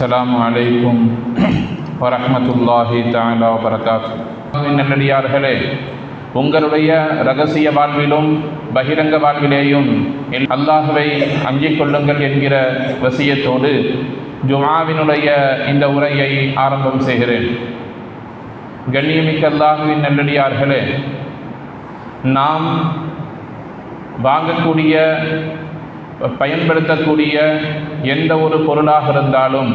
அஸ்லாம் வலைக்கும் வரமத்துல்லாஹி தாலா வபரகாத்து. நல்லடியார்களே உங்களுடைய ரகசிய வாழ்விலும் பகிரங்க வாழ்விலேயும் அல்லாஹுவை அஞ்சிக் கொள்ளுங்கள் என்கிற வசியத்தோடு ஜுமாவினுடைய இந்த உரையை ஆரம்பம் செய்கிறேன். கண்ணியமிக்க அல்லாஹுவின் நல்லடியார்களே நாம் வாங்கக்கூடிய பயன்படுத்தக்கூடிய எந்த ஒரு பொருளாக இருந்தாலும்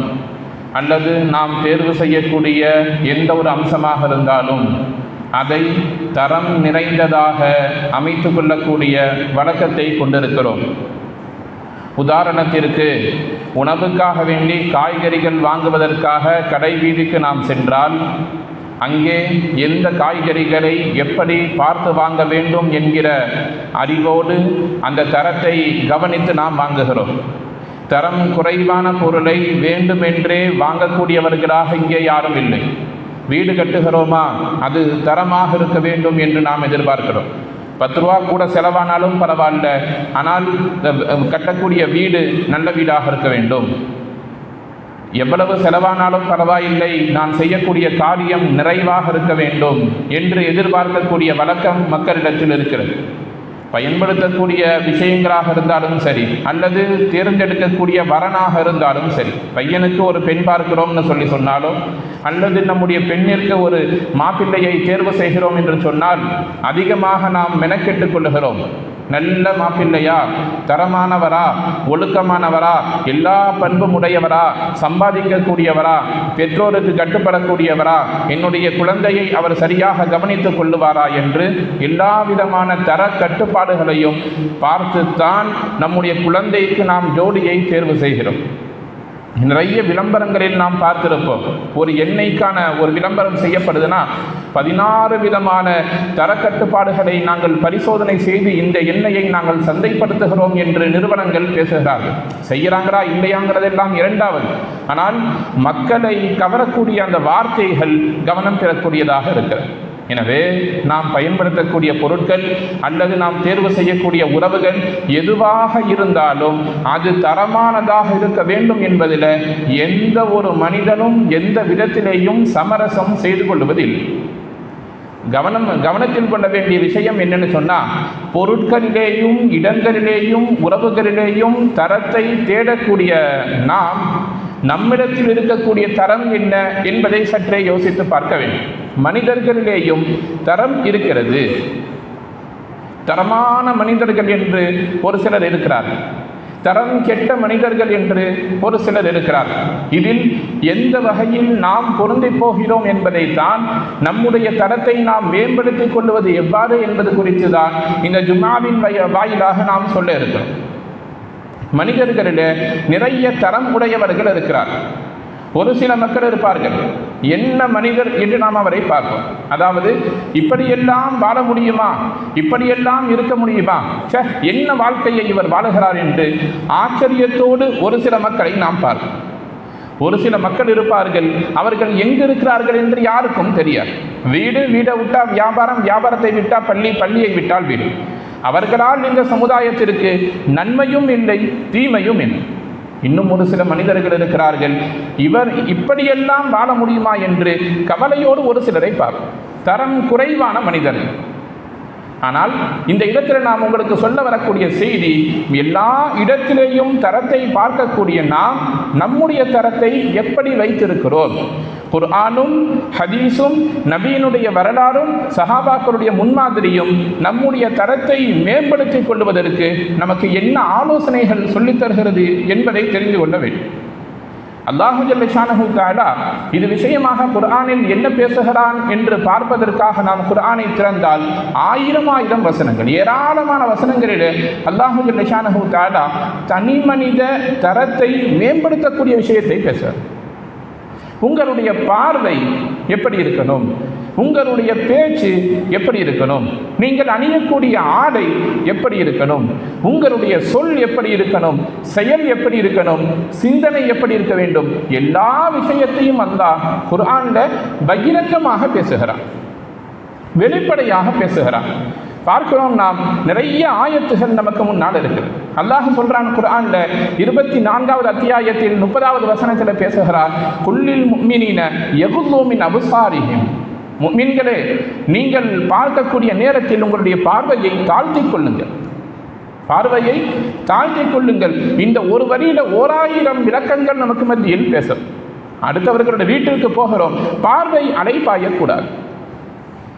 அல்லது நாம் தேர்வு செய்யக்கூடிய எந்த ஒரு அம்சமாக இருந்தாலும் அதை தரம் நிறைந்ததாக அமைத்து கொள்ளக்கூடிய வழக்கத்தை கொண்டிருக்கிறோம். உதாரணத்திற்கு உணவுக்காக வேண்டி காய்கறிகள் வாங்குவதற்காக கடை வீதிக்கு நாம் சென்றால் அங்கே எந்த காய்கறிகளை எப்படி பார்த்து வாங்க வேண்டும் என்கிற அறிவோடு அந்த தரத்தை கவனித்து நாம் வாங்குகிறோம். தரம் குறைவான பொருளை வேண்டுமென்றே வாங்கக்கூடியவர்களாக இங்கே யாரும் இல்லை. வீடு கட்டுகிறோமா? அது தரமாக இருக்க வேண்டும் என்று நாம் எதிர்பார்க்கிறோம். பத்து ரூபா கூட செலவானாலும் பரவாயில்ல. ஆனால் கட்டக்கூடிய வீடு நல்ல வீடாக இருக்க வேண்டும். எவ்வளவு செலவானாலும் பரவாயில்லை. நான் செய்யக்கூடிய காரியம் நிறைவாக இருக்க வேண்டும் என்று எதிர்பார்க்கக்கூடிய வழக்கம் மக்களிடத்தில் இருக்கிறது. பயன்படுத்தக்கூடிய விஷயங்களாக இருந்தாலும் சரி அல்லது தேர்ந்தெடுக்கக்கூடிய வரனாக இருந்தாலும் சரி பையனுக்கு ஒரு பெண் பார்க்கிறோம்னு சொல்லி சொன்னாலும் அல்லது நம்முடைய பெண்ணிற்கு ஒரு மாப்பிள்ளையை தேர்வு செய்கிறோம் என்று சொன்னால் அதிகமாக நாம் மெனக்கெட்டுக் கொள்ளுகிறோம். நல்ல மாப்பிள்ளையா தரமானவரா ஒழுக்கமானவரா எல்லா பண்பும் உடையவரா சம்பாதிக்கக்கூடியவரா பெற்றோருக்கு கட்டுப்படக்கூடியவரா என்னுடைய குழந்தையை அவர் சரியாக கவனித்துக் கொள்ளுவாரா என்று எல்லா விதமான தர கட்டுப்பாடுகளையும் பார்த்துத்தான் நம்முடைய குழந்தைக்கு நாம் ஜோடியை தேர்வு செய்கிறோம். நிறைய விளம்பரங்களில் நாம் பார்த்திருப்போம். ஒரு எண்ணெய்க்கான ஒரு விளம்பரம் செய்யப்படுதுன்னா பதினாறு விதமான தரக்கட்டுப்பாடுகளை நாங்கள் பரிசோதனை செய்து இந்த எண்ணெயை நாங்கள் சந்தைப்படுத்துகிறோம் என்று நிறுவனங்கள் பேசுகிறார்கள். செய்கிறாங்களா இல்லையாங்கிறதெல்லாம் இரண்டாவது. ஆனால் மக்களை கவரக்கூடிய அந்த வார்த்தைகள் கவனம் பெறக்கூடியதாக இருக்கிறது. எனவே நாம் பயன்படுத்தக்கூடிய பொருட்கள் அல்லது நாம் தேர்வு செய்யக்கூடிய உறவுகள் எதுவாக இருந்தாலும் அது தரமானதாக இருக்க வேண்டும் என்பதில் எந்த ஒரு மனிதனும் எந்த விதத்திலேயும் சமரசம் செய்து கொள்வதில். கவனம் கவனத்தில் கொள்ள வேண்டிய விஷயம் என்னன்னு சொன்னால் பொருட்களிலேயும் இடங்களிலேயும் உறவுகளிலேயும் தரத்தை தேடக்கூடிய நாம் நம்மிடத்தில் இருக்கக்கூடிய தரம் என்ன என்பதை சற்றே யோசித்து பார்க்க வேண்டும். மனிதர்களிலேயும் தரம் இருக்கிறது. தரமான மனிதர்கள் என்று ஒரு சிலர் இருக்கிறார்கள் தரம் கெட்ட மனிதர்கள் என்று ஒரு சிலர் இருக்கிறார். இதில் எந்த வகையில் நாம் பொருந்தி போகிறோம் என்பதைத்தான் நம்முடைய தரத்தை நாம் மேம்படுத்திக் கொள்வது எவ்வாறு என்பது குறித்து தான் இந்த ஜுமாவின் வய- வாயிலாக நாம் சொல்ல இருக்கிறோம். மனிதர்களில் நிறைய தரம் உடையவர்கள் இருக்கிறார். ஒரு சில மக்கள் இருப்பார்கள். என்ன மனிதர் என்று நாம் அவரை பார்ப்போம். அதாவது இப்படியெல்லாம் வாழ முடியுமா? இப்படியெல்லாம் இருக்க முடியுமா? ச்சே என்ன வாழ்க்கையை இவர் வாழுகிறார் என்று ஆச்சரியத்தோடு ஒரு சில மக்களை நாம் பார்ப்போம். ஒரு சில மக்கள் இருப்பார்கள். அவர்கள் எங்கு இருக்கிறார்கள் என்று யாருக்கும் தெரியாது. வீடு வீடை விட்டால் வியாபாரம் வியாபாரத்தை விட்டால் பள்ளி பள்ளியை விட்டால் வீடு. அவர்களால் இந்த சமுதாயத்திற்கு நன்மையும் இல்லை தீமையும் இல்லை. இன்னும் ஒரு சில மனிதர்கள் இருக்கிறார்கள். இவர் இப்படியெல்லாம் வாழ முடியுமா என்று கவலையோடு ஒரு சிலரை பார்ப்போம். தரம் குறைவான மனிதர்கள் ஆனால் இந்த இடத்தில் நாம் உங்களுக்கு சொல்ல வரக்கூடிய செய்தி எல்லா இடத்திலேயும் தரத்தை பார்க்கக்கூடிய நாம் நம்முடைய தரத்தை எப்படி வைத்திருக்கிறோம்? குர்ஆனும் ஹதீஸும் நபியினுடைய வரலாறும் சஹாபாக்களுடைய முன்மாதிரியும் நம்முடைய தரத்தை மேம்படுத்திக் கொள்வதற்கு நமக்கு என்ன ஆலோசனைகள் சொல்லித் தருகிறது என்பதை தெரிந்து கொள்ள வேண்டும். அல்லாஹு ஜல்லஷானஹு தஆலா இது விஷயமாக குர்ஆனில் என்ன பேசுகிறான் என்று பார்ப்பதற்காக நாம் குர்ஆனை திறந்தால் ஆயிரம் ஆயிரம் வசனங்கள் ஏராளமான வசனங்களில் அல்லாஹு ஜல்லஷானஹு தஆலா தனி மனித தரத்தை மேம்படுத்தக்கூடிய விஷயத்தை பேசுகிறார். உங்களுடைய பார்வை எப்படி இருக்கணும்? உங்களுடைய பேச்சு எப்படி இருக்கணும்? நீங்கள் அணியக்கூடிய ஆடை எப்படி இருக்கணும்? உங்களுடைய சொல் எப்படி இருக்கணும்? செயல் எப்படி இருக்கணும்? சிந்தனை எப்படி இருக்க வேண்டும்? எல்லா விஷயத்தையும் அல்லாஹ் குர்ஆன்ல பகிரங்கமாக பேசுகிறான். வெளிப்படையாக பேசுகிறான். பார்க்கிறோம் நாம். நிறைய ஆயத்துகள் நமக்கு முன்னால் இருக்குது அல்லாஹ் சொல்றான் குரான்ல இருபத்தி நான்காவது அத்தியாயத்தில் முப்பதாவது வசனத்தில் பேசுகிறார். குல்லில் முக்மினின எகுல்லோமின் அபுசாரிகம் முக்மின்களே நீங்கள் பார்க்கக்கூடிய நேரத்தில் உங்களுடைய பார்வையை தாழ்த்தி கொள்ளுங்கள். பார்வையை தாழ்த்தி கொள்ளுங்கள். இந்த ஒரு வரியில ஓராயிரம் விளக்கங்கள் நமக்கு மத்தியில் பேசும். அடுத்தவர்களுடைய வீட்டிற்கு போகிறோம். பார்வை அலைப்பாயக்கூடாது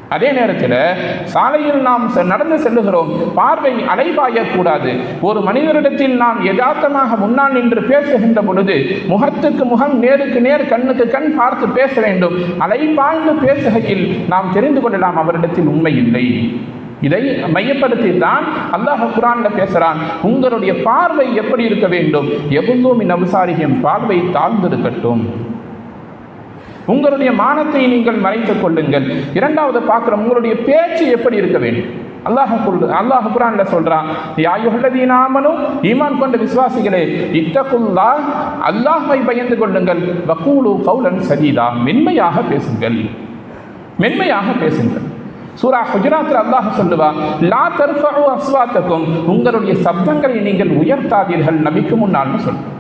அதே நேரத்தில் சாலையில் நாம் செ- நடந்து செல்லுகிறோம். பார்வை அலைபாயக்கூடாது. ஒரு மனிதரிடத்தில் நாம் யதார்த்தமாக முன்னால் நின்று பேசுகின்ற பொழுது முகத்துக்கு முகம் நேருக்கு நேர் கண்ணுக்கு கண் பார்த்து பேச வேண்டும். அலைபாய்ந்து பேசுகையில் நாம் தெரிந்து கொள்ளலாம் அவரிடத்தில் உண்மை இல்லை. இதை மையப்படுத்தி தான் அல்லாஹ் குரான்ல பேசுறான். உங்களுடைய பார்வை எப்படி இருக்க வேண்டும்? எவ்வளோமின் அவசாரியம் பார்வை தாழ்ந்திருக்கட்டும். உங்களுடைய மானத்தை நீங்கள் மறைத்துக் கொள்ளுங்கள். இரண்டாவது பார்க்குறோம் உங்களுடைய பேச்சு எப்படி இருக்க வேண்டும்? அல்லாஹ் கொள்ளு அல்லாஹ் குரான்ல சொல்றான் யாயுள்ளதீனாமனும் ஈமான் கொண்ட விசுவாசிகளே இத்தகுல்லா அல்லாஹை பயந்து கொள்ளுங்கள். வக்கூலு கௌலன் சதீதா மென்மையாக பேசுங்கள். மென்மையாக பேசுங்கள். சூரா ஹுஜராத்தில் அல்லாஹ் சொல்லுவா லா தர்ஃபு அஸ்வாத்தக்கும் உங்களுடைய சப்தங்களை நீங்கள் உயர்த்தாதீர்கள் நபிக்கு முன்னால்னு சொல்லுவோம்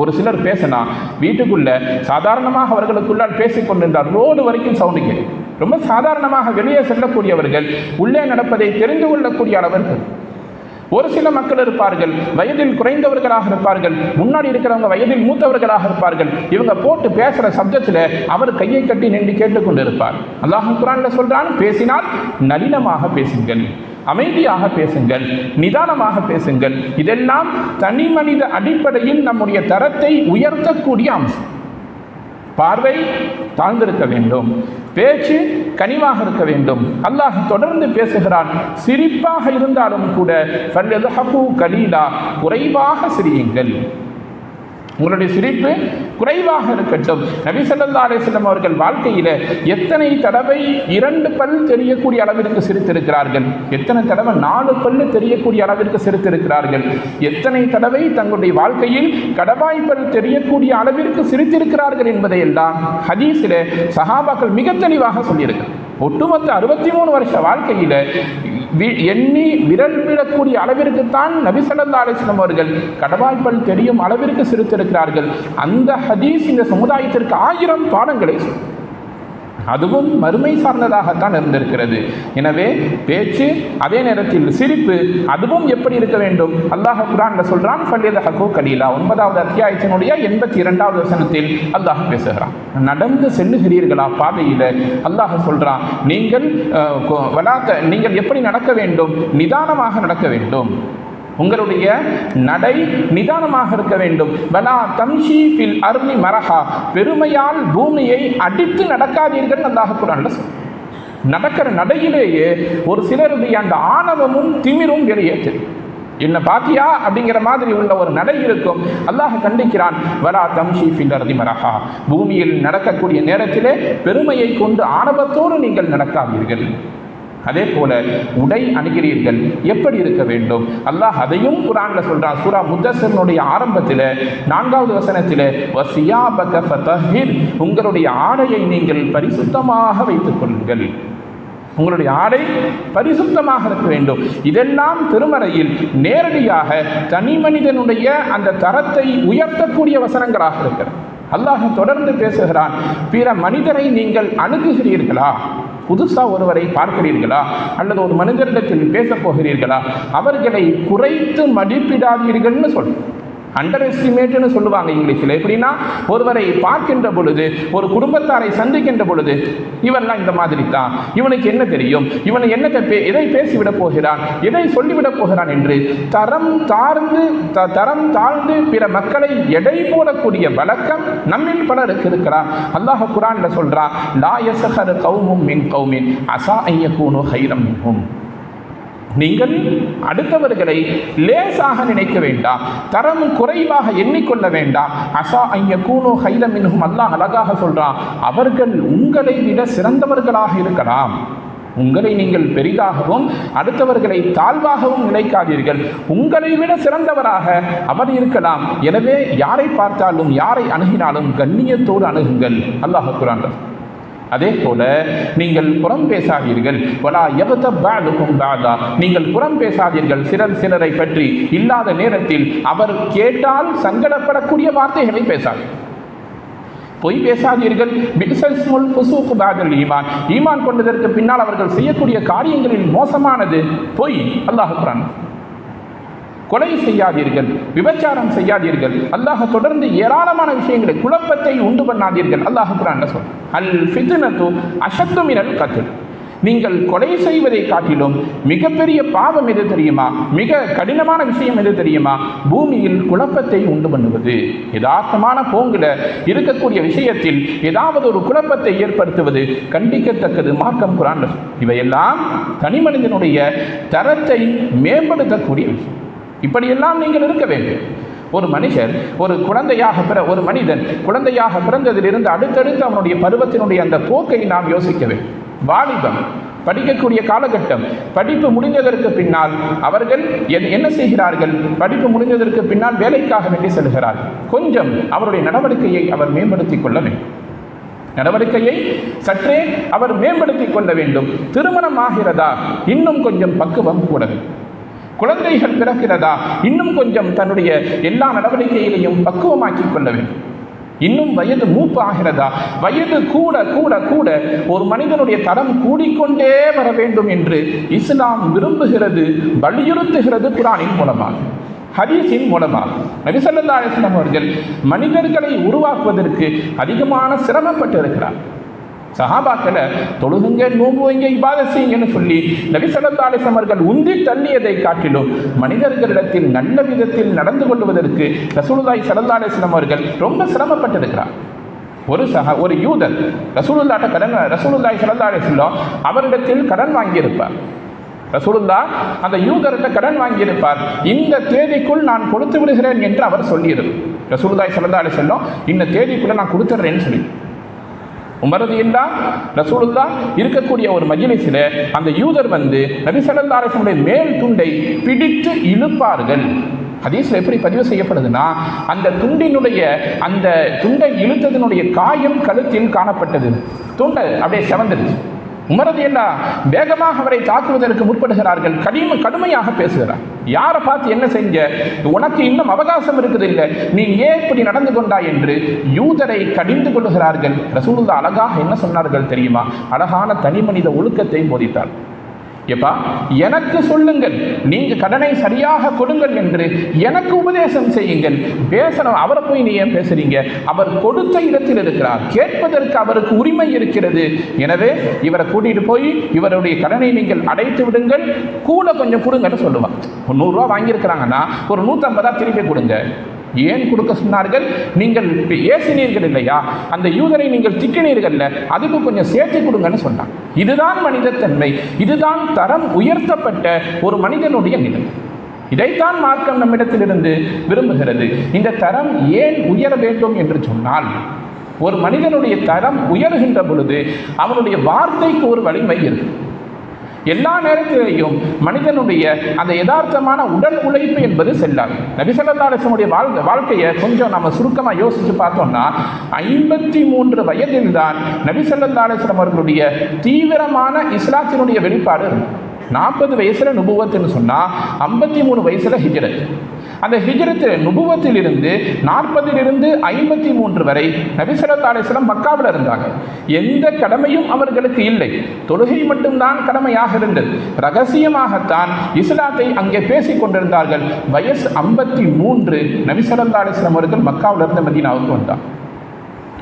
ஒரு சிலர் பேசினா வீட்டுக்குள்ள சாதாரணமாக அவர்களுக்குள்ளால் பேசிக்கொண்டிருந்தார் ரோடு வரைக்கும் சவுண்டு கேட்கும் ரொம்ப சாதாரணமாக வெளியே செல்லக்கூடியவர்கள் உள்ளே நடப்பதை தெரிந்து கொள்ளக்கூடிய அளவிற்கு. ஒரு சில மக்கள் இருப்பார்கள் வயதில் குறைந்தவர்களாக இருப்பார்கள் முன்னாடி இருக்கிறவங்க வயதில் மூத்தவர்களாக இருப்பார்கள் இவங்க போட்டு பேசுகிற சப்தத்தில் அவர் கையை கட்டி நின்று கேட்டுக்கொண்டு இருப்பார் அல்லாஹ் குரானில் சொல்றான் பேசினால் நளினமாக பேசுங்கள். அமைதியாக பேசுங்கள் நிதானமாக பேசுங்கள். இதெல்லாம் தனி மனித அடிப்படையில் நம்முடைய தரத்தை உயர்த்தக்கூடிய அம்சம். பார்வை தாழ்ந்திருக்க வேண்டும் பேச்சு கனிவாக இருக்க வேண்டும். அல்லாஹ் தொடர்ந்து பேசுகிறான் சிரிப்பாக இருந்தாலும் கூட கலீலா குறைவாக சிரியுங்கள். உங்களுடைய சிரிப்பு குறைவாக இருக்கட்டும். நபி ஸல்லல்லாஹு அலைஹி அவர்கள் வாழ்க்கையில் எத்தனை தடவை இரண்டு பல் தெரியக்கூடிய அளவிற்கு சிரித்திருக்கிறார்கள்? எத்தனை தடவை நாலு பல்லு தெரியக்கூடிய அளவிற்கு சிரித்திருக்கிறார்கள்? எத்தனை தடவை தங்களுடைய வாழ்க்கையில் கடவாய் பல் தெரியக்கூடிய அளவிற்கு சிரித்திருக்கிறார்கள் என்பதையெல்லாம் ஹதீஸில் சஹாபாக்கள் மிக தெளிவாக சொல்லியிருக்கிறார் ஒட்டுமொத்த அறுபத்தி மூணு வருஷ வாழ்க்கையில் எண்ணி விரல் விடக்கூடிய அளவிற்குத்தான் நபி ஸல்லல்லாஹு அலைஹி அவர்கள் கடவாய்ப்பல் தெரியும் அளவிற்கு சிரித்திருக்கிறார்கள் அந்த ஹதீஸ் இந்த சமுதாயத்திற்கு ஆயிரம் பாடங்களை சொல்லும். அதுவும் மறுமை சார்ந்ததாகத்தான் இருந்திருக்கிறது. எனவே பேச்சு அதே நேரத்தில் சிரிப்பு அதுவும் எப்படி இருக்க வேண்டும்? அல்லாஹ் குரான்ல சொல்றான் ஃபல்யதஹகு கலீலா. ஒன்பதாவது அத்தியாயத்தினுடைய எண்பத்தி இரண்டாவது வசனத்தில் அல்லாஹ் பேசுகிறான். நடந்து செல்லுகிறீர்களா பாதையில்? அல்லாஹ் சொல்றான் நீங்கள் அஹ், நீங்கள் எப்படி நடக்க வேண்டும்? நிதானமாக நடக்க வேண்டும். உங்களுடைய நடை நிதானமாக இருக்க வேண்டும். வலா தம்ஷி ஃபில் அருளி மரஹா. பெருமையால் பூமியை அடித்து நடக்காதீர்கள் அல்லாஹ் குரான்ல நடக்கிற நடையிலேயே ஒரு சிலருடைய அந்த ஆணவமும் திமிரும் வெளியே தெரியும். என்ன பாத்தியா அப்படிங்கிற மாதிரி உள்ள ஒரு நடை இருக்கும். அல்லாஹ் கண்டிக்கிறான் வரா தம்ஷி ஃபில் மரஹா. பூமியில் நடக்கக்கூடிய நேரத்திலே பெருமையை கொண்டு ஆணவத்தோடு நீங்கள் நடக்காதீர்கள். அதே போல உடை அணுகிறீர்கள். எப்படி இருக்க வேண்டும்? அல்லாஹ் அதையும் குரான்ல சொல்றான். சூரா முத்தசனுடைய ஆரம்பத்தில் நான்காவது வசனத்தில் வசியாபக உங்களுடைய ஆடையை நீங்கள் பரிசுத்தமாக வைத்துக் கொள்ளுங்கள். உங்களுடைய ஆடை பரிசுத்தமாக இருக்க வேண்டும். இதெல்லாம் திருமறையில் நேரடியாக தனி மனிதனுடைய அந்த தரத்தை உயர்த்தக்கூடிய வசனங்களாக இருக்கிறது. அல்லாஹ் தொடர்ந்து பேசுகிறான் பிற மனிதரை நீங்கள் அணுகுகிறீர்களா? புதுசாக ஒருவரை பார்க்கிறீர்களா? அல்லது ஒரு மனிதரிடத்தில் பேசப் போகிறீர்களா? அவர்களை குறைத்து மதிப்பிடாதீர்கள்னு சொல் அண்டர் எஸ்டிமேட்னு சொல்லுவாங்க இங்கிலீஷில். எப்படின்னா ஒருவரை பார்க்கின்ற பொழுது ஒரு குடும்பத்தாரை சந்திக்கின்ற பொழுது இவன்லாம் இந்த மாதிரி தான் இவனுக்கு என்ன தெரியும்? இவன் என்னத்தை பே எதை பேசிவிடப் போகிறான்? எதை சொல்லிவிடப் போகிறான் என்று தரம் தாழ்ந்து த தரம் தாழ்ந்து பிற மக்களை எடை போடக்கூடிய வழக்கம் நம்மில் பலருக்கு இருக்கிறார். அல்லாஹ் குரான்ல சொல்றான் லா யசஹர் கௌமும் மின் கௌமின் அசா ஐயக்கூனு ஹைரம் மின்ஹும். நீங்கள் அடுத்தவர்களை லேசாக நினைக்க வேண்டாம். தரம் குறைவாக எண்ணிக்கொள்ள வேண்டாம். அசா ஐய கூனோ ஹைலமின்ஹும் அல்லாஹ் அழகாக சொல்கிறான் அவர்கள் உங்களை விட சிறந்தவர்களாக இருக்கலாம். உங்களை நீங்கள் பெரிதாகவும் அடுத்தவர்களை தாழ்வாகவும் நினைக்காதீர்கள். உங்களை விட சிறந்தவராக அவர் இருக்கலாம். எனவே யாரை பார்த்தாலும் யாரை அணுகினாலும் கண்ணியத்தோடு அணுகுங்கள். அல்லாஹ் குரான் அதே போல நீங்கள் புறம் பேசாதீர்கள் வலா எவத பாதுக்கும் பாதா. நீங்கள் புறம் பேசாதீர்கள் சிலர் சிலரை பற்றி இல்லாத நேரத்தில் அவர் கேட்டால் சங்கடப்படக்கூடிய வார்த்தைகளை பேசாதீர்கள். பொய் பேசாதீர்கள். ஈமான். ஈமான் கொண்டதற்கு பின்னால் அவர்கள் செய்யக்கூடிய காரியங்களில் மோசமானது பொய். அல்லாஹ் குரான். கொலை செய்யாதீர்கள் விபச்சாரம் செய்யாதீர்கள் அல்லாஹ் தொடர்ந்து ஏராளமான விஷயங்களை குழப்பத்தை உண்டு பண்ணாதீர்கள். அல்லாஹ் குரான் சொல் அல் ஃபித்னத்து அஷத்து மினல் நீங்கள் கொலை செய்வதை காட்டிலும் மிகப்பெரிய பாவம் எது தெரியுமா? மிக கடினமான விஷயம் எது தெரியுமா? பூமியில் குழப்பத்தை உண்டு பண்ணுவது. யதார்த்தமான போங்கில் இருக்கக்கூடிய விஷயத்தில் ஏதாவது ஒரு குழப்பத்தை ஏற்படுத்துவது கண்டிக்கத்தக்கது. மார்க்கம் குரான் இவையெல்லாம் தனி மனிதனுடைய தரத்தை மேம்படுத்தக்கூடிய விஷயம். இப்படியெல்லாம் நீங்கள் இருக்க வேண்டும். ஒரு மனுஷர் ஒரு குழந்தையாக பிற ஒரு மனிதன் குழந்தையாக பிறந்ததிலிருந்து அடுத்தடுத்து அவனுடைய பருவத்தினுடைய அந்த போக்கை நாம் யோசிக்க வேண்டும். வாலிபம் படிக்கக்கூடிய காலகட்டம் படிப்பு முடிந்ததற்கு பின்னால் அவர்கள் என்- என்ன செய்கிறார்கள்? படிப்பு முடிந்ததற்கு பின்னால் வேலைக்காக வேண்டி செல்கிறார் கொஞ்சம் அவருடைய நடவடிக்கையை அவர் மேம்படுத்திக் கொள்ள வேண்டும். நடவடிக்கையை சற்றே அவர் மேம்படுத்திக் கொள்ள வேண்டும். திருமணம் ஆகிறதா? இன்னும் கொஞ்சம் பக்குவம் கூட வேண்டும். குழந்தைகள் பிறக்கிறதா இன்னும் கொஞ்சம் தன்னுடைய எல்லா நடவடிக்கைகளையும் பக்குவமாக்கிக் கொள்ள வேண்டும். இன்னும் வயது மூப்பு ஆகிறதா? வயது கூட கூட கூட ஒரு மனிதனுடைய தரம் கூடிக்கொண்டே வர வேண்டும் என்று இஸ்லாம் விரும்புகிறது வலியுறுத்துகிறது குரானின் மூலமாக. ஹதீஸின் மூலமாக. நபிசல்லா அலிஸ்லாம் அவர்கள் மனிதர்களை உருவாக்குவதற்கு அதிகமான சிரமப்பட்டு இருக்கிறார் சஹாபாக்களை தொழுகுங்க நோம்பு வைங்க இபாத செய்யுங்கன்னு சொல்லி நபி அவர்கள் உந்தி தள்ளியதை காட்டிலும் மனிதர்களிடத்தில் நல்ல விதத்தில் நடந்து கொள்வதற்கு ரசூலுதாய் ஸல்லல்லாஹு அவர்கள் ரொம்ப சிரமப்பட்டிருக்கிறார். ஒரு சக ஒரு யூதர் ரசூலுல்லாட்ட கடன் ரசூலுல்லாய் ஸல்லல்லாஹு அவரிடத்தில் கடன் வாங்கியிருப்பார். ரசூலுல்லா அந்த யூதர்கிட்ட கடன் வாங்கியிருப்பார். இந்த தேதிக்குள் நான் கொடுத்து விடுகிறேன் என்று அவர் சொல்லியிருந்தார் ரசூலுதாய் ஸல்லல்லாஹு அலைஹி இந்த தேதிக்குள்ளே நான் கொடுத்துட்றேன்னு சொல்லி. உமரது இல்லா ரசூலுல்லா இருக்கக்கூடிய ஒரு மஜ்லிஸில் அந்த யூதர் வந்து நபி மேல் துண்டை பிடித்து இழுப்பார்கள். ஹதீஸில் எப்படி பதிவு செய்யப்படுதுன்னா அந்த துண்டினுடைய அந்த துண்டை இழுத்ததனுடைய காயம் கழுத்தில் காணப்பட்டது. துண்டை அப்படியே செவந்துருச்சு. உமரது எல்லா வேகமாக அவரை தாக்குவதற்கு முற்படுகிறார்கள். கடிம கடுமையாக பேசுகிறார். யாரை பார்த்து என்ன செஞ்ச? உனக்கு இன்னும் அவகாசம் இருக்குது இல்லை நீ ஏன் இப்படி நடந்து கொண்டாய் என்று யூதரை கடிந்து கொள்ளுகிறார்கள். ரசூலுல்லா அழகாக என்ன சொன்னார்கள் தெரியுமா? அழகான தனி மனித ஒழுக்கத்தை போதித்தார். எப்பா எனக்கு சொல்லுங்கள் நீங்க கடனை சரியாக கொடுங்கள் என்று எனக்கு உபதேசம் செய்யுங்கள். பேசணும் அவரை போய் நீ ஏன் பேசுறீங்க? அவர் கொடுத்த இடத்தில் இருக்கிறார். கேட்பதற்கு அவருக்கு உரிமை இருக்கிறது. எனவே இவரை கூட்டிட்டு போய் இவருடைய கடனை நீங்கள் அடைத்து விடுங்கள். கூட கொஞ்சம் கொடுங்கன்னு சொல்லுவான். ஒரு நூறுரூவா வாங்கியிருக்கிறாங்கன்னா ஒரு நூற்றம்பதா திருப்பி கொடுங்க. ஏன் கொடுக்க சொன்னார்கள்? நீங்கள் ஏசினீர்கள் இல்லையா? அந்த யூதரை நீங்கள் திட்டினீர்கள்ல அதுக்கு கொஞ்சம் சேர்த்து கொடுங்கன்னு சொன்னான். இதுதான் மனிதத்தன்மை இதுதான் தரம் உயர்த்தப்பட்ட ஒரு மனிதனுடைய நிலை. இதைத்தான் மார்க்கம் நம்மிடத்திலிருந்து விரும்புகிறது. இந்த தரம் ஏன் உயர வேண்டும் என்று சொன்னால் ஒரு மனிதனுடைய தரம் உயர்கின்ற பொழுது அவனுடைய வார்த்தைக்கு ஒரு வலிமை இருக்கும். எல்லா நேரத்திலேயும் மனிதனுடைய அந்த யதார்த்தமான உடல் உழைப்பு என்பது செல்லாது. நபிசல்லாசனுடைய வாழ்க்கை வாழ்க்கையை கொஞ்சம் நம்ம சுருக்கமாக யோசித்து பார்த்தோம்னா ஐம்பத்தி மூன்று வயதில்தான் நபிசல்லாசனம் அவர்களுடைய தீவிரமான இஸ்லாத்தினுடைய வெளிப்பாடு இருக்கும் நாற்பது வயசில் நுபுவத்துன்னு சொன்னால் ஐம்பத்தி மூணு வயசில் ஹிஜரத். அந்த ஹிஜரத்து நுபுவத்திலிருந்து நாற்பதிலிருந்து ஐம்பத்தி மூன்று வரை நபிசரத் அலிஸ்லாம் மக்காவில் இருந்தாங்க. எந்த கடமையும் அவர்களுக்கு இல்லை. தொழுகை மட்டும்தான் கடமையாக இருந்தது. ரகசியமாகத்தான் இஸ்லாத்தை அங்கே பேசிக் கொண்டிருந்தார்கள். வயசு ஐம்பத்தி மூன்று நபிசரத் அலிஸ்லாம் அவர்கள் மக்காவிலிருந்து மதினாவுக்கு வந்தார்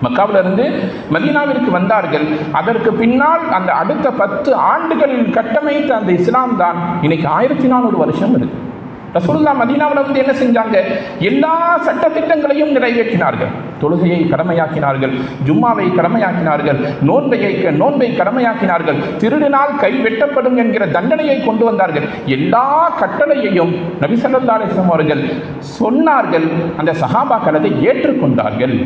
மக்காவிலிருந்து மதீனாவிற்கு வந்தார்கள். அதற்கு பின்னால் அந்த அடுத்த பத்து ஆண்டுகளில் கட்டமைத்த அந்த இஸ்லாம் தான் இன்னைக்கு ஆயிரத்தி நானூறு வருஷம் இருக்கு. ரசூல்லா மதீனாவில் வந்து என்ன செஞ்சாங்க? எல்லா சட்ட திட்டங்களையும் நிறைவேற்றினார்கள். தொழுகையை கடமையாக்கினார்கள் ஜும்மாவை கடமையாக்கினார்கள் நோன்பையை நோன்பை கடமையாக்கினார்கள் திருடினால் கை வெட்டப்படும் என்கிற தண்டனையை கொண்டு வந்தார்கள். எல்லா கட்டளையையும் நபிசல்லா அலிஸ்லாம் அவர்கள் சொன்னார்கள். அந்த சஹாபாக்கள் அதை ஏற்றுக்கொண்டார்கள்.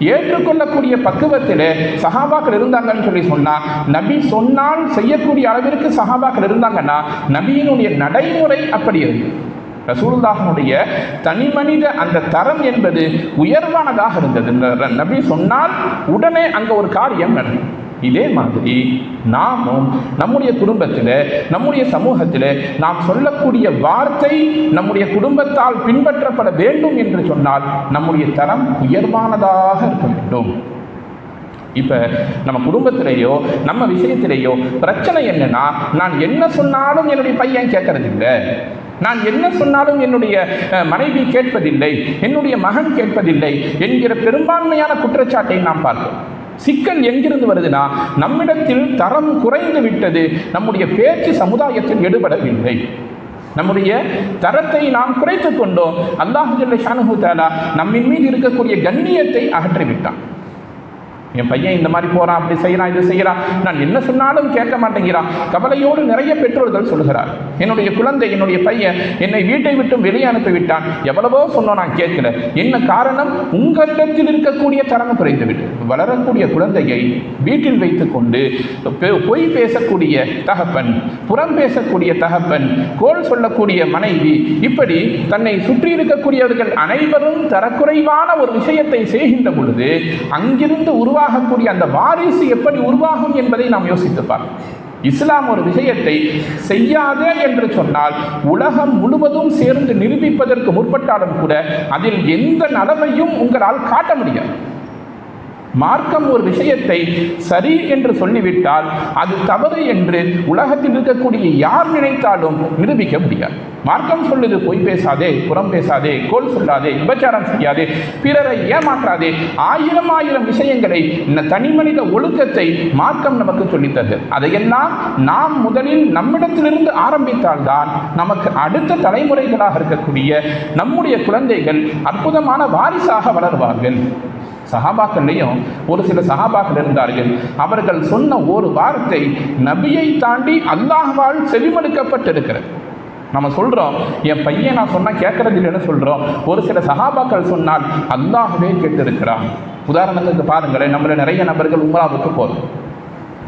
ஏற்றுக்கொள்ளக்கூடிய பக்குவத்தில் சஹாபாக்கள் இருந்தாங்கன்னு சொல்லி சொன்னால் நபி சொன்னால் செய்யக்கூடிய அளவிற்கு சஹாபாக்கள் இருந்தாங்கன்னா நபியினுடைய நடைமுறை அப்படி இருக்கு. ரசூலுல்லாஹனுடைய தனிமனித அந்த தரம் என்பது உயர்வானதாக இருந்தது. நபி சொன்னால் உடனே அங்கே ஒரு காரியம் நடக்கும் இதே மாதிரி நாமும் நம்முடைய குடும்பத்தில் நம்முடைய சமூகத்தில் நாம் சொல்லக்கூடிய வார்த்தை நம்முடைய குடும்பத்தால் பின்பற்றப்பட வேண்டும் என்று சொன்னால் நம்முடைய தரம் உயர்வானதாக இருக்க வேண்டும். இப்போ நம்ம குடும்பத்திலேயோ நம்ம விஷயத்திலேயோ பிரச்சனை என்னன்னா நான் என்ன சொன்னாலும் என்னுடைய பையன் கேட்கறது இல்லை நான் என்ன சொன்னாலும் என்னுடைய மனைவி கேட்பதில்லை என்னுடைய மகன் கேட்பதில்லை என்கிற பெரும்பான்மையான குற்றச்சாட்டை நாம் பார்க்கிறோம் சிக்கல் எங்கிருந்து வருதுன்னா நம்மிடத்தில் தரம் குறைந்து விட்டது நம்முடைய பேச்சு சமுதாயத்தில் எடுபடவில்லை. நம்முடைய தரத்தை நாம் குறைத்து கொண்டோம். அல்லாஹு ஜல்ல ஷானுஹு தஆலா நம்மின் மீது இருக்கக்கூடிய கண்ணியத்தை அகற்றிவிட்டான். என் பையன் இந்த மாதிரி போகிறான் அப்படி செய்யறான் இது செய்கிறான் நான் என்ன சொன்னாலும் கேட்க மாட்டேங்கிறான் கவலையோடு நிறைய பெற்றோர்கள் சொல்கிறார் என்னுடைய குழந்தை என்னுடைய பையன் என்னை வீட்டை விட்டு வெளியே அனுப்பிவிட்டான். எவ்வளவோ சொன்னோம் நான் கேட்கல. என்ன காரணம்? உங்களிடத்தில் இருக்கக்கூடிய தரம் குறைந்துவிட்டு வளரக்கூடிய குழந்தையை வீட்டில் வைத்துக்கொண்டு பொய் பேசக்கூடிய தகப்பன் புறம் பேசக்கூடிய தகப்பன் கோல் சொல்லக்கூடிய மனைவி இப்படி தன்னை சுற்றி இருக்கக்கூடியவர்கள் அனைவரும் தரக்குறைவான ஒரு விஷயத்தை செய்கின்ற பொழுது அங்கிருந்து உருவாகக்கூடிய அந்த வாரிசு எப்படி உருவாகும் என்பதை நாம் யோசித்து பார்ப்போம். இஸ்லாம் ஒரு விஷயத்தை செய்யாத என்று சொன்னால் உலகம் முழுவதும் சேர்ந்து நிரூபிப்பதற்கு முற்பட்டாலும் கூட அதில் எந்த நலமையும் உங்களால் காட்ட முடியாது. மார்க்கம் ஒரு விஷயத்தை சரி என்று சொல்லிவிட்டால் அது தவறு என்று உலகத்தில் இருக்கக்கூடிய யார் நினைத்தாலும் நிரூபிக்க முடியாது. மார்க்கம் சொல்லுது பொய் பேசாதே புறம் பேசாதே கோல் சொல்லாதே விபச்சாரம் செய்யாதே பிறரை ஏமாற்றாதே ஆயிரம் ஆயிரம் விஷயங்களை இந்த தனிமனித ஒழுக்கத்தை மார்க்கம் நமக்கு சொல்லித்தது அதையெல்லாம் நாம் முதலில் நம்மிடத்திலிருந்து ஆரம்பித்தால்தான் நமக்கு அடுத்த தலைமுறைகளாக இருக்கக்கூடிய நம்முடைய குழந்தைகள் அற்புதமான வாரிசாக வளர்வார்கள். சஹாபாக்கள்லையும் ஒரு சில சஹாபாக்கள் இருந்தார்கள். அவர்கள் சொன்ன ஒரு வார்த்தை நபியை தாண்டி அல்லாஹ்வால் செவிமடுக்கப்பட்டிருக்கிறது. நம்ம சொல்கிறோம் என் பையன் நான் சொன்னால் கேட்கறது இல்லைன்னு சொல்கிறோம் ஒரு சில சஹாபாக்கள் சொன்னால் அல்லாஹவே கேட்டிருக்கிறான். உதாரணத்துக்கு பாருங்களேன் நம்மள நிறைய நபர்கள் உம்ராவுக்கு போகிறோம்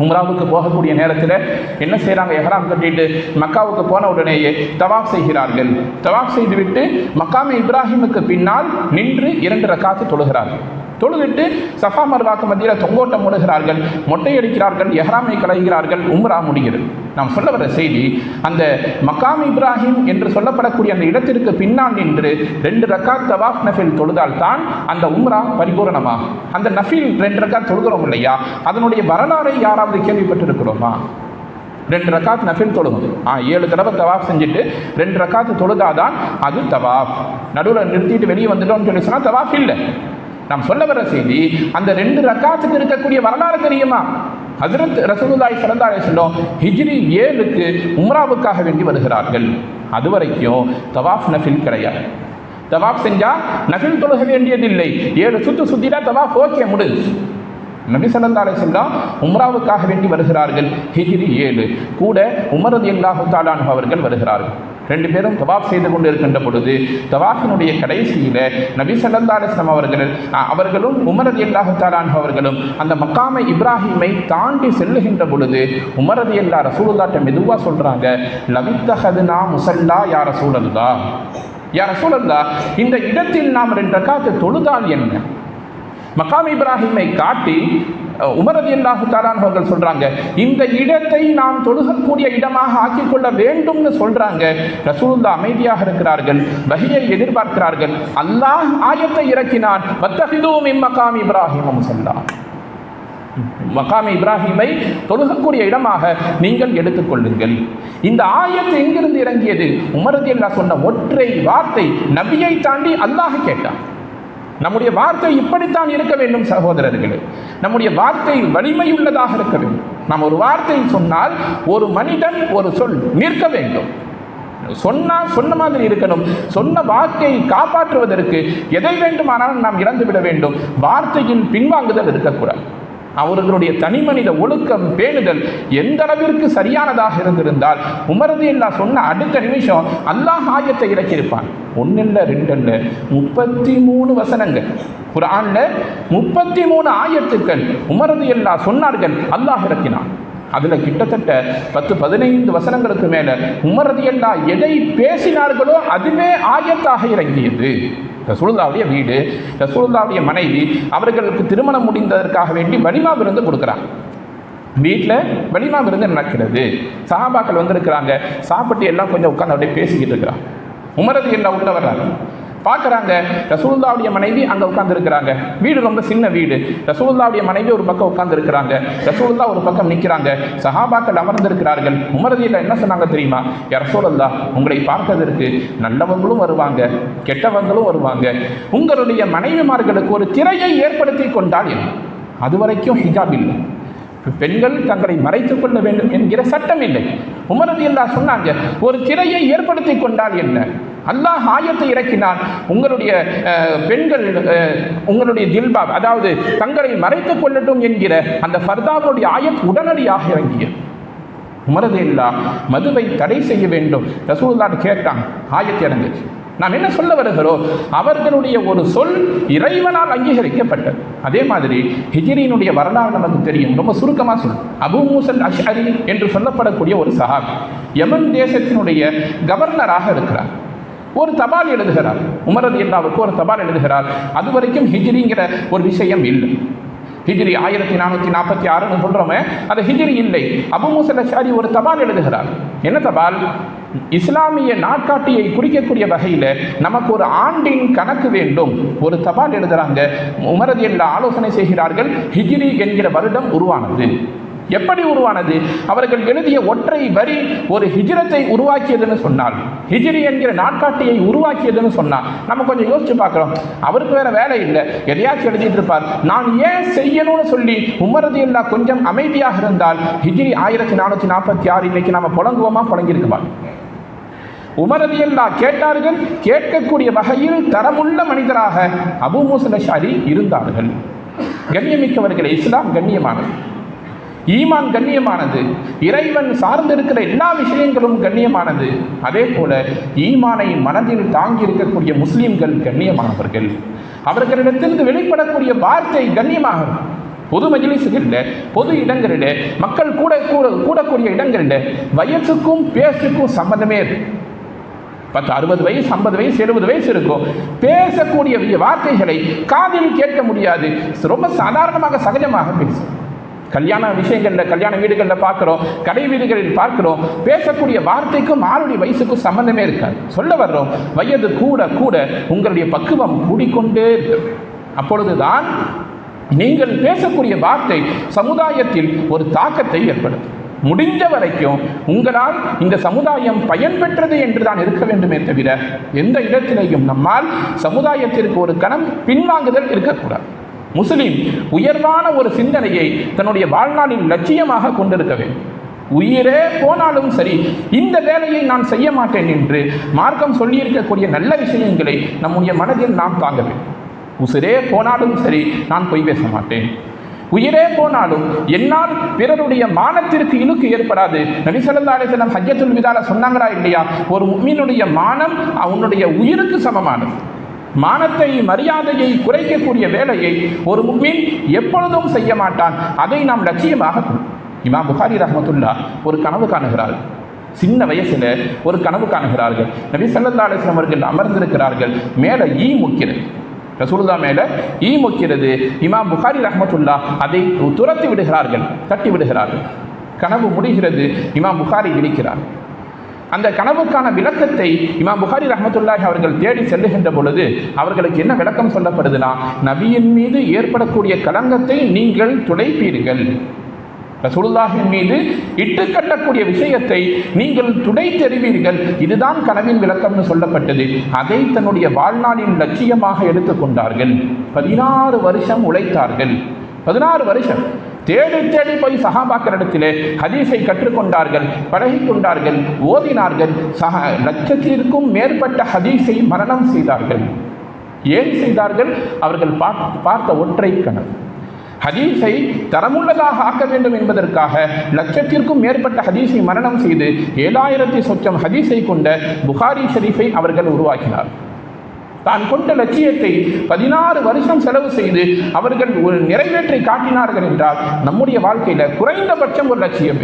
உம்ராவுக்கு போகக்கூடிய நேரத்தில் என்ன செய்கிறாங்க எஹராம் கட்டிட்டு மக்காவுக்கு போன உடனேயே தவாப் செய்கிறார்கள். தவாப் செய்துவிட்டு மக்காமே இப்ராஹிமுக்கு பின்னால் நின்று இரண்டு ரக்காத்து தொழுகிறார்கள். தொழுதுட்டு சஃபா மருவாக்கு மத்தியில் தொங்கோட்டம் மூடுகிறார்கள் மொட்டை அடிக்கிறார்கள் எஹ்ராமை கலைகிறார்கள் உம்ரா முடிகிறது. நாம் சொல்ல வர செய்தி அந்த மக்காம் இப்ராஹிம் என்று சொல்லப்படக்கூடிய அந்த இடத்திற்கு பின்னால் நின்று ரெண்டு ரக்காத் தவாஃப் நஃபில் தொழுதால் தான் அந்த உம்ரா பரிபூரணமாக அந்த நஃபில் ரெண்டு ரக்காத் தொழுகிறோம் இல்லையா? அதனுடைய வரலாறை யாராவது கேள்விப்பட்டிருக்கிறோமா? ரெண்டு ரக்காத் நஃபில் தொழுகும். ஆ ஏழு தடவை தவாஃப் செஞ்சுட்டு ரெண்டு ரக்காத்து தொழுதாதான் அது தவாஃப். நடுவில் நிறுத்திட்டு வெளியே வந்துட்டோம்னு சொல்லி சொன்னால் தவாஃப் இல்லை. நாம் சொல்ல வர செய்தி அந்த ரெண்டு ரக்காத்துக்கு இருக்கக்கூடிய வரலாறு தெரியுமா? ஹசரத் ரசூலுல்லாய் ஸல்லல்லாஹு சொல்லும் ஹிஜ்ரி ஏழுக்கு உம்ராவுக்காக வேண்டி வருகிறார்கள். அது வரைக்கும் தவாஃப் நஃபில் கிடையாது. தவாஃப் செஞ்சா நஃபில் தொழுக வேண்டியதில்லை. ஏழு சுத்து சுத்திட்டா தவாஃப் ஓகே முடிஞ்சு நபி சல்லா அலைஹி உம்ராவுக்காக வேண்டி வருகிறார்கள். ஹிஜிரி ஏழு. கூட உமரது அல்லாஹு தாலானு அவர்கள் வருகிறார்கள். ரெண்டு பேரும் தவாப் செய்து கொண்டு இருக்கின்ற பொழுது தவாஃபினுடைய கடைசியில் நபி ஸல்லல்லாஹு அலைஹி அவர்கள் அவர்களும் உமரதி அல்லாஹாலான் அவர்களும் அந்த மக்காமை இப்ராஹிமை தாண்டி செல்லுகின்ற பொழுது உமரதி அல்லா ரசூலுல்லாட்ட மெதுவாக சொல்கிறாங்க லவித்தஹதுனா முசல்லா யா ரசூலல்லா யா ரசூலல்லா இந்த இடத்தில் நாம் ரெண்டு ரக்காத்து தொழுதால் என்ன? மக்காம் இப்ராஹிமை காட்டி உமரது என்றாக தாரான் அவர்கள் சொல்கிறாங்க இந்த இடத்தை நாம் தொழுகக்கூடிய இடமாக ஆக்கிக்கொள்ள வேண்டும்னு சொல்கிறாங்க ரசூலுல்லா அமைதியாக இருக்கிறார்கள் வகையை எதிர்பார்க்கிறார்கள். அல்லாஹ் ஆயத்தை இறக்கினான். வத்தஹிதூ மின் இப்ராஹிமும் சொன்னான் மகாமி இப்ராஹிமை தொழுகக்கூடிய இடமாக நீங்கள் எடுத்துக்கொள்ளுங்கள் இந்த ஆயத்து எங்கிருந்து இறங்கியது? உமரது அல்லா சொன்ன ஒற்றை வார்த்தை நபியை தாண்டி அல்லாஹ் கேட்டான். நம்முடைய வார்த்தை இப்படித்தான் இருக்க வேண்டும் சகோதரர்களே. நம்முடைய வார்த்தை வலிமையுள்ளதாக இருக்க வேண்டும். நாம் ஒரு வார்த்தை சொன்னால் ஒரு மனிதன் ஒரு சொல் நிற்க வேண்டும். சொன்னால் சொன்ன மாதிரி இருக்கணும். சொன்ன வார்த்தையை காப்பாற்றுவதற்கு எதை வேண்டுமானாலும் நாம் இறந்துவிட வேண்டும். வார்த்தையின் பின்வாங்குதல் இருக்கக்கூடாது. அவர்களுடைய தனி மனித ஒழுக்கம் பேணுதல் எந்த அளவிற்கு சரியானதாக இருந்திருந்தால் உமரது இல்லா சொன்ன அடுத்த நிமிஷம் அல்லாஹ் ஆயத்தை இறக்கியிருப்பான் ஒன்று இல்லை ரெண்டு இல்லை முப்பத்தி மூணு வசனங்கள். குரான்ல முப்பத்தி மூணு ஆயத்துக்கள் உமரது இல்லா சொன்னார்கள் அல்லாஹ் இறக்கினான். அதில் கிட்டத்தட்ட பத்து பதினைந்து வசனங்களுக்கு மேலே உமரதியல்லா எதை பேசினார்களோ அதுவே ஆயத்தாக இறங்கியது. ரசூலுல்லாவுடைய வீடு ரசூலுல்லாவுடைய மனைவி அவர்களுக்கு திருமணம் முடிந்ததற்காக வேண்டி வலிமா விருந்து கொடுக்குறாங்க. வீட்டில் வலிமா விருந்து நடக்கிறது? சஹாபாக்கள் வந்திருக்கிறாங்க சாப்பிட்டு எல்லாம் கொஞ்சம் உட்காந்து அப்படியே பேசிக்கிட்டு இருக்கிறாங்க. உமரது என்ன உள்ள வர்றாங்க பார்க்குறாங்க. ரசூலுல்லாவுடைய மனைவி அங்கே உட்காந்துருக்கிறாங்க வீடு ரொம்ப சின்ன வீடு. ரசூலுல்லாவுடைய மனைவி ஒரு பக்கம் உட்காந்துருக்கிறாங்க ரசூலுல்லா ஒரு பக்கம் நிற்கிறாங்க சஹாபாக்கள் அமர்ந்திருக்கிறார்கள். உமரதியில் என்ன சொன்னாங்க தெரியுமா? யா ரசூலுல்லா உங்களை பார்ப்பதற்கு நல்லவங்களும் வருவாங்க கெட்டவங்களும் வருவாங்க. உங்களுடைய மனைவிமார்களுக்கு ஒரு திரையை ஏற்படுத்தி கொண்டால் என்ன? அது வரைக்கும் ஹிஜாப் இல்லை. பெண்கள் தங்களை மறைத்துக் கொள்ள வேண்டும் என்கிற சட்டம் இல்லை. உமரது சொன்னாங்க ஒரு திரையை ஏற்படுத்தி கொண்டால் என்ன? அல்லாஹ் ஆயத்தை இறக்கினான். உங்களுடைய பெண்கள் உங்களுடைய தில்பாப் அதாவது தங்களை மறைத்துக் கொள்ளட்டும் என்கிற அந்த ஃபர்தாவுடைய ஆயத் உடனடியாக இறங்கியது. உமரது இல்லா மதுவை தடை செய்ய வேண்டும். ரசூல்லான்னு கேட்டாங்க ஆயத்து இறங்குச்சு. நாம் என்ன சொல்ல வருகிறோம்? அவர்களுடைய ஒரு சொல் இறைவனால் அங்கீகரிக்கப்பட்டது. அதே மாதிரி ஹிஜிரியினுடைய வரலாறு நமக்கு தெரியும். ரொம்ப சுருக்கமாக சொல் அபு மூசல் அஷ்அரி என்று சொல்லப்படக்கூடிய ஒரு சஹாபி யமன் தேசத்தினுடைய கவர்னராக இருக்கிறார். ஒரு தபால் எழுதுகிறார். உமரது என்றாவுக்கு ஒரு தபால் எழுதுகிறார். அது வரைக்கும் ஹிஜ்ரிங்கிற ஒரு விஷயம் இல்லை. ஹிஜ்ரி ஆயிரத்தி நானூற்றி நாற்பத்தி ஆறுன்னு சொல்கிறோமே அது ஹிஜ்ரி இல்லை. அபு மூசல் ஒரு தபால் எழுதுகிறார். என்ன தபால்? இஸ்லாமிய நாட்காட்டியை குறிக்கக்கூடிய வகையில் நமக்கு ஒரு ஆண்டின் கணக்கு வேண்டும். ஒரு தபால் எழுதுகிறாங்க உமரது என்ற ஆலோசனை செய்கிறார்கள் ஹிஜ்ரி என்கிற வருடம் உருவானது. எப்படி உருவானது? அவர்கள் எழுதிய ஒற்றை வரி ஒரு ஹிஜ்ரத்தை உருவாக்கியதுன்னு சொன்னால் ஹிஜ்ரி என்கிற நாட்காட்டியை உருவாக்கியதுன்னு சொன்னால் நம்ம கொஞ்சம் யோசிச்சு பார்க்குறோம். அவருக்கு வேற வேலை இல்லை. எதையாச்சும் எழுதிட்டு இருப்பார். நான் ஏன் செய்யணும்னு சொல்லி உமரது இல்லா கொஞ்சம் அமைதியாக இருந்தால் ஹிஜ்ரி ஆயிரத்தி நானூற்றி நாற்பத்தி ஆறு இன்னைக்கு நம்ம புலங்குவோமா? புலங்கியிருக்குமா? உமரதியல்லா கேட்டார்கள். கேட்கக்கூடிய வகையில் தரமுள்ள மனிதராக அபு மூசலஷாரி இருந்தார்கள். கண்ணியமிக்கவர்களே இஸ்லாம் கண்ணியமானது. ஈமான் கண்ணியமானது. இறைவன் சார்ந்திருக்கிற எல்லா விஷயங்களும் கண்ணியமானது. அதே போல ஈமானை மனதில் தாங்கி இருக்கக்கூடிய முஸ்லீம்கள் கண்ணியமானவர்கள். அவர்களிடத்திலிருந்து வெளிப்படக்கூடிய வார்த்தை கண்ணியமாக பொது மஜிலிசுகளில் பொது இடங்களில் மக்கள் கூட கூட கூடக்கூடிய இடங்களில் வயசுக்கும் பேசுக்கும் சம்பந்தமே இருக்கு பத்து அறுபது வயசு ஐம்பது வயசு எழுபது வயசு இருக்கும். பேசக்கூடிய வார்த்தைகளை காதில் கேட்க முடியாது. ரொம்ப சாதாரணமாக சகஜமாக பேசும். கல்யாண விஷயங்களில் கல்யாண வீடுகளில் பார்க்குறோம் கடை வீடுகளில் பார்க்குறோம் பேசக்கூடிய வார்த்தைக்கும் ஆளுடைய வயசுக்கும் சம்பந்தமே இருக்காது. சொல்ல வர்றோம் வயது கூட கூட உங்களுடைய பக்குவம் கூடிக்கொண்டே அப்பொழுதுதான் நீங்கள் பேசக்கூடிய வார்த்தை சமுதாயத்தில் ஒரு தாக்கத்தை ஏற்படுத்தும். முடிந்த வரைக்கும் உங்களால் இந்த சமுதாயம் பயன்பெற்றது என்று தான் இருக்க வேண்டுமே தவிர எந்த இடத்திலேயும் நம்மால் சமுதாயத்திற்கு ஒரு கணம் பின்வாங்குதல் இருக்கக்கூடாது. முஸ்லீம் உயர்வான ஒரு சிந்தனையை தன்னுடைய வாழ்நாளில் லட்சியமாக கொண்டிருக்க வேண்டும். உயிரே போனாலும் சரி இந்த வேலையை நான் செய்ய மாட்டேன் என்று மார்க்கம் சொல்லியிருக்கக்கூடிய நல்ல விஷயங்களை நம்முடைய மனதில் நாம் தாங்க வேண்டும். உசிரே போனாலும் சரி நான் பொய் பேச மாட்டேன். உயிரே போனாலும் என்னால் பிறருடைய மானத்திற்கு இழுக்கு ஏற்படாது. நபி ஸல்லல்லாஹு ஹஜ்ஜத்துல் விதால சொன்னாங்களா இல்லையா? ஒரு முஃமினுடைய மானம் அவனுடைய உயிருக்கு சமமானது. மானத்தை மரியாதையை குறைக்கக்கூடிய வேலையை ஒரு முக்மீன் எப்பொழுதும் செய்ய மாட்டான். அதை நாம் லட்சியமாக இமா புகாரி ரஹமத்துல்லா ஒரு கனவு காணுகிறார்கள் சின்ன வயசில் ஒரு கனவு காணுகிறார்கள். நபி ஸல்லல்லாஹு அவர்கள் அமர்ந்திருக்கிறார்கள். மேலே ஈ முக்கிறது. ரசூலுல்லா மேலே ஈ முக்கிறது. இமாம் புகாரி ரஹமத்துல்லா அதை துரத்தி விடுகிறார்கள் தட்டி விடுகிறார்கள். கனவு முடிகிறது. இமாம் புகாரி விழிக்கிறார். அந்த கனவுக்கான விளக்கத்தை இமாம் புகாரி ரஹமத்துல்லாஹி அவர்கள் தேடி செல்லுகின்ற பொழுது அவர்களுக்கு என்ன விளக்கம் சொல்லப்படுதுன்னா நபியின் மீது ஏற்படக்கூடிய களங்கத்தை நீங்கள் துடைப்பீர்கள். ரசூலுல்லாஹின் மீது இட்டு கட்டக்கூடிய விஷயத்தை நீங்கள் துடை தெரிவீர்கள் இதுதான் கனவின் விளக்கம்னு சொல்லப்பட்டது. அதை தன்னுடைய வாழ்நாளின் லட்சியமாக எடுத்துக்கொண்டார்கள் பதினாறு வருஷம் உழைத்தார்கள். பதினாறு வருஷம். தேடி தேடி போய் சஹாபாக்களிடத்திலே ஹதீஸை கற்றுக்கொண்டார்கள் பழகிக் கொண்டார்கள் ஓதினார்கள். சஹ லட்சத்திற்கும் மேற்பட்ட ஹதீஸை மரணம் செய்தார்கள். ஏன் செய்தார்கள்? அவர்கள் பார்த்து பார்த்த ஒற்றை கனவு ஹதீஸை தரமுள்ளதாக ஆக்க வேண்டும் என்பதற்காக லட்சத்திற்கும் மேற்பட்ட ஹதீஸை மரணம் செய்து ஏழாயிரத்தி சொச்சம் ஹதீஸை கொண்ட புகாரி ஷரீஃபை அவர்கள் உருவாக்கினார். தான் கொண்ட லட்சியத்தை பதினாறு வருஷம் செலவு செய்து அவர்கள் ஒரு நிறைவேற்றி காட்டினார்கள் என்றால் நம்முடைய வாழ்க்கையில் குறைந்தபட்சம் ஒரு லட்சியம்.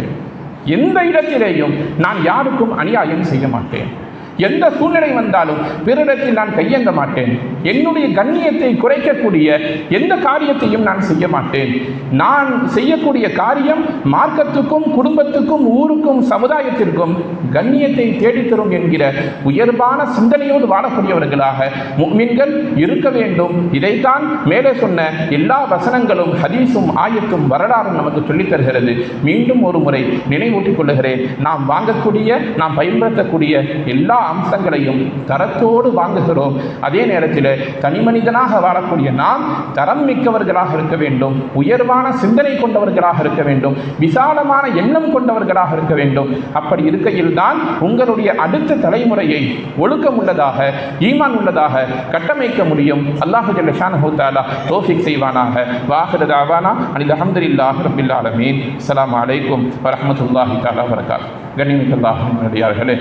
எந்த இடத்திலேயும் நான் யாருக்கும் அநியாயம் செய்ய மாட்டேன். எந்த சூழ்நிலை வந்தாலும் பிறரிடத்தில் நான் கையேந்த மாட்டேன். என்னுடைய கண்ணியத்தை குறைக்கக்கூடிய எந்த காரியத்தையும் நான் செய்ய மாட்டேன். நான் செய்யக்கூடிய காரியம் மார்க்கத்துக்கும் குடும்பத்துக்கும் ஊருக்கும் சமுதாயத்திற்கும் கண்ணியத்தை தேடித்தரும் என்கிற உயர்வான சிந்தனையோடு வாழக்கூடியவர்களாக மீன்கள் இருக்க வேண்டும். இதைத்தான் மேலே சொன்ன எல்லா வசனங்களும் ஹதீஸும் ஆயத்தும் வரலாறும் நமக்கு சொல்லித் தருகிறது. மீண்டும் ஒரு முறை நினைவூட்டிக் கொள்ளுகிறேன். நாம் வாங்கக்கூடிய நாம் பயன்படுத்தக்கூடிய எல்லா அம்சங்களையும் தரத்தோடு வாங்குகிறோம். அதே நேரத்தில் தனி மனிதனாக வாழக்கூடிய நாம் தரம் மிக்கவர்களாக இருக்க வேண்டும். உயர்வான சிந்தனை கொண்டவர்களாக இருக்க வேண்டும். விசாலமான எண்ணம் கொண்டவர்களாக இருக்க வேண்டும். அப்படி இருக்கையில் தான் உங்களுடைய அடுத்த தலைமுறையை ஒழுக்கம் உள்ளதாக ஈமான் உள்ளதாக கட்டமைக்க முடியும். அல்லாஹு ஜல்லஷானஹு தஆலா தௌஃபீக் செய்வானாக. வாஹிரு தாவானா அனில் அல்ஹம்துலில்லாஹி ரப்பில் ஆலமீன். அஸ்ஸலாமு அலைக்கும் வரஹ்மத்துல்லாஹி தஆலா வரகாத் கண்ணியமிக்கல்லாஹின் நடிகார்களே